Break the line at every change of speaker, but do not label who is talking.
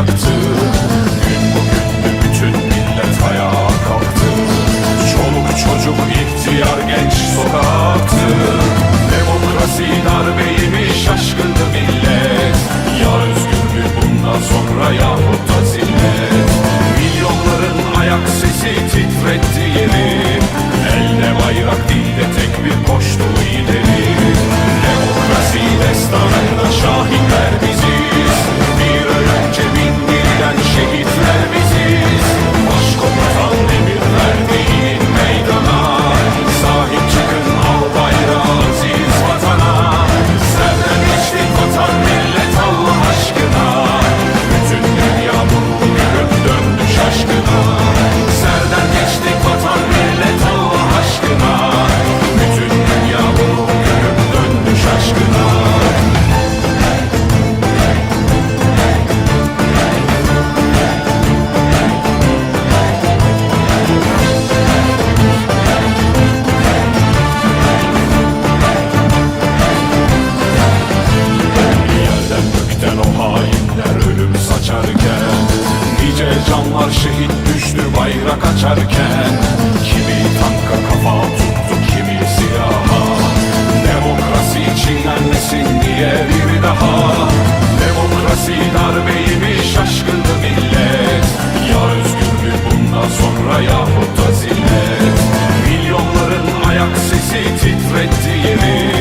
yaktı. Gün bugündü bütün millet ayağa kalktı. Çoluk çocuk ihtiyar genç sokağa attı Demokrasi darbeymiş şaşkındı millet. Ya özgürlük bundan sonra yahut da zillet? Milyonların ayak sesi titretti yeri. Elde bayrak dilde tek bir koştu. bayrak açarken Kimi tanka kafa tuttu kimi silaha Demokrasi için annesin diye biri daha. Demokrasi darbeymiş şaşkındı millet. Ya özgürlük bundan sonra yahut da zillet Milyonların ayak sesi titretti yemin